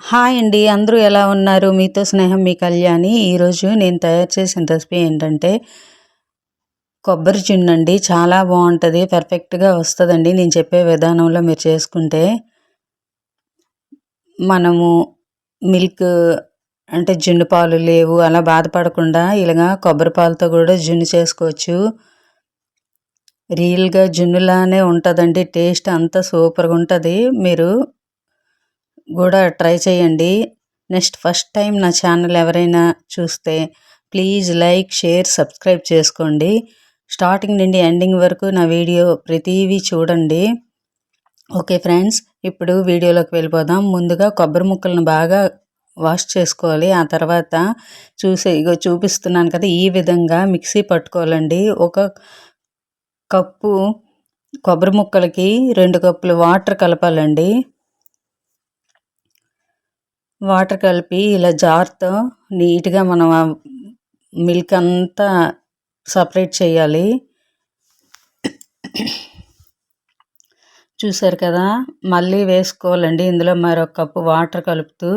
Hi అండి అందరూ ఎలా ఉన్నారు? మీతో స్నేహం మీ కళ్యాణి. ఈరోజు నేను తయారు చేసిన రెసిపీ ఏంటంటే కొబ్బరి చున్ను అండి చాలా బాగుంటుంది పర్ఫెక్ట్గా వస్తుందండి. నేను చెప్పే విధానంలో మీరు చేసుకుంటే మనము మిల్క్ అంటే జున్ను పాలు లేవు అలా బాధపడకుండా ఇలాగా కొబ్బరి పాలతో కూడా జున్ను చేసుకోవచ్చు. రియల్గా జున్నులానే ఉంటుందండి టేస్ట్ అంతా సూపర్గా ఉంటుంది. మీరు కూడా ట్రై చేయండి. నెక్స్ట్ ఫస్ట్ టైం నా ఛానల్ ఎవరైనా చూస్తే ప్లీజ్ లైక్ షేర్ సబ్స్క్రైబ్ చేసుకోండి. స్టార్టింగ్ నుండి ఎండింగ్ వరకు నా వీడియో ప్రతివి చూడండి. ఓకే ఫ్రెండ్స్ ఇప్పుడు వీడియోలోకి వెళ్ళిపోదాం. ముందుగా కొబ్బరి ముక్కలను బాగా వాష్ చేసుకోవాలి. ఆ తర్వాత చూసే ఇగో చూపిస్తున్నాను కదా ఈ విధంగా మిక్సీ పట్టుకోవాలండి. ఒక కప్పు కొబ్బరి ముక్కలకి రెండు కప్పులు వాటర్ కలపాలండి. వాటర్ కలిపి ఇలా జార్తో నీట్గా మనం మిల్క్ అంతా సపరేట్ చేయాలి. చూసారు కదా? మళ్ళీ వేసుకోవాలండి. ఇందులో మరొక కప్పు వాటర్ కలుపుతూ.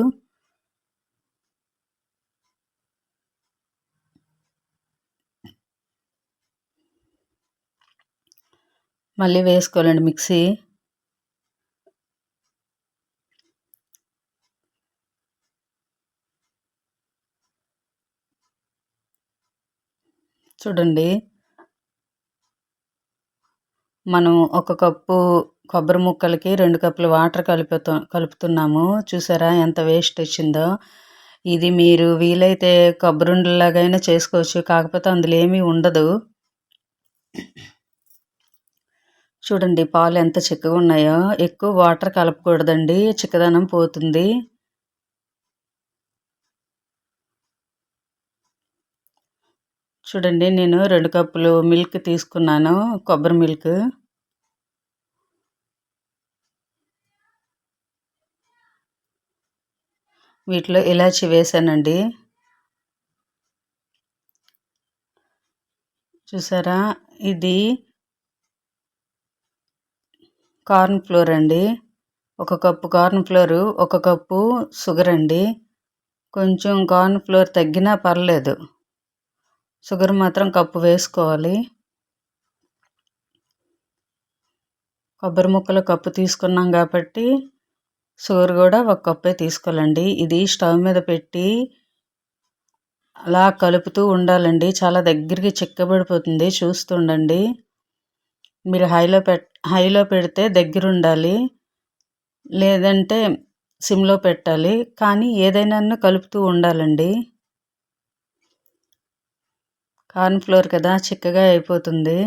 మళ్ళీ వేసుకోవాలండి మిక్సీ. చూడండి. మనం ఒక కప్పు కొబ్బరి ముక్కలకి రెండు కప్పులు వాటర్ కలుపుతూ కలుపుతున్నాము. చూసారా ఎంత వేస్ట్ వచ్చిందో. ఇది మీరు వీలైతే కొబ్బరిండలాగైనా చేసుకోవచ్చు. కాకపోతే అందులో ఏమీ ఉండదు. చూడండి పాలు ఎంత చిక్కగా ఉన్నాయో. ఎక్కువ వాటర్ కలపకూడదండి. చిక్కదనం పోతుంది. చూడండి నేను రెండు కప్పులు మిల్క్ తీసుకున్నాను కొబ్బరి మిల్క్. వీటిలో ఇలాచి వేసానండి. చూసారా? ఇది కార్న్ ఫ్లోర్ అండి. ఒక కప్పు కార్న్ ఫ్లోరు ఒక కప్పు షుగర్ అండి. కొంచెం కార్న్ ఫ్లోర్ తగ్గినా పర్లేదు. షుగర్ మాత్రం కప్పు వేసుకోవాలి. కొబ్బరి ముక్కలు కప్పు తీసుకున్నాం కాబట్టి షుగర్ కూడా ఒక కప్పే తీసుకోవాలండి. ఇది స్టవ్ మీద పెట్టి అలా కలుపుతూ ఉండాలండి. చాలా దగ్గరికి చిక్కబడిపోతుంది. చూస్తూ ఉండండి. మీరు హైలో పెట్ హైలో పెడితే దగ్గర ఉండాలి లేదంటే సిమ్లో పెట్టాలి. కానీ ఏదైనా కలుపుతూ ఉండాలండి. కార్న్ ఫ్లోర్ కదా చిక్కగా అయిపోతుంది.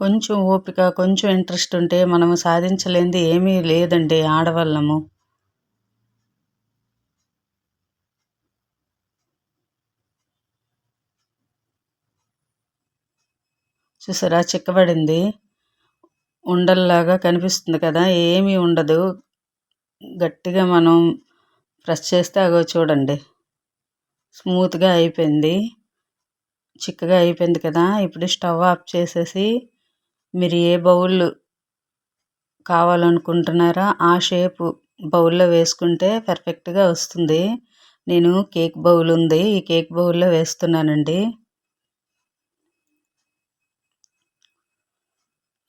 కొంచెం ఓపిక కొంచెం ఇంట్రెస్ట్ ఉంటే మనము సాధించలేనిది ఏమీ లేదండి ఆడవాళ్ళము. చూసారా? చిక్కబడింది. ఉండల్లాగా కనిపిస్తుంది కదా ఏమీ ఉండదు. గట్టిగా మనం ప్రెస్ చేస్తే అగో చూడండి. స్మూత్గా అయిపోయింది. చిక్కగా అయిపోయింది కదా ఇప్పుడు స్టవ్ ఆఫ్ చేసేసి మీరు ఏ బౌల్ కావాలనుకుంటున్నారో ఆ షేప్ బౌల్లో వేసుకుంటే పర్ఫెక్ట్గా వస్తుంది. నేను కేక్ బౌల్ ఉంది ఈ కేక్ బౌల్లో వేస్తున్నానండి.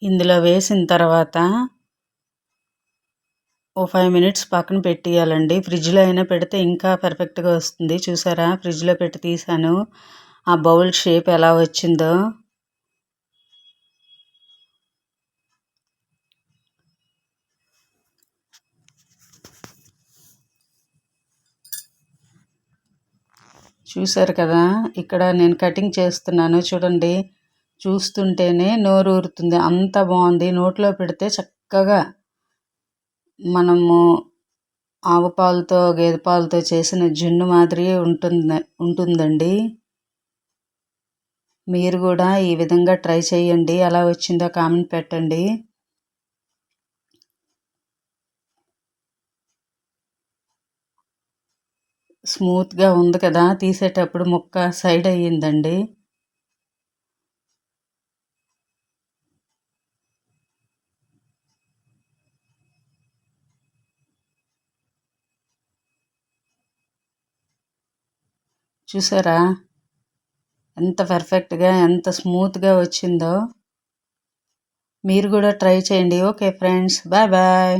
ఇందులో వేసిన తర్వాత ఓ ఫైవ్ మినిట్స్ పక్కన పెట్టేయాలండి. ఫ్రిడ్జ్లో అయినా పెడితే ఇంకా పర్ఫెక్ట్గా వస్తుంది. చూసారా? ఫ్రిడ్జ్లో పెట్టి తీసాను ఆ బౌల్ షేప్ ఎలా వచ్చిందో. చూసారు కదా? ఇక్కడ నేను కటింగ్ చేస్తున్నాను. చూడండి. చూస్తుంటేనే నోరూరుతుంది. అంత బాగుంది. నోట్లో పెడితే చక్కగా మనము ఆవు పాలతో గేదె పాలతో చేసిన జున్ను మాదిరి ఉంటుంది ఉంటుందండి. మీరు కూడా ఈ విధంగా ట్రై చేయండి. ఎలా వచ్చిందో కామెంట్ పెట్టండి. స్మూత్గా ఉంది కదా. తీసేటప్పుడు ముక్క సైడ్ అయ్యిందండి. చూసారా? ఎంత పర్ఫెక్ట్గా ఎంత స్మూత్గా వచ్చిందో. మీరు కూడా ట్రై చేయండి. Okay friends bye bye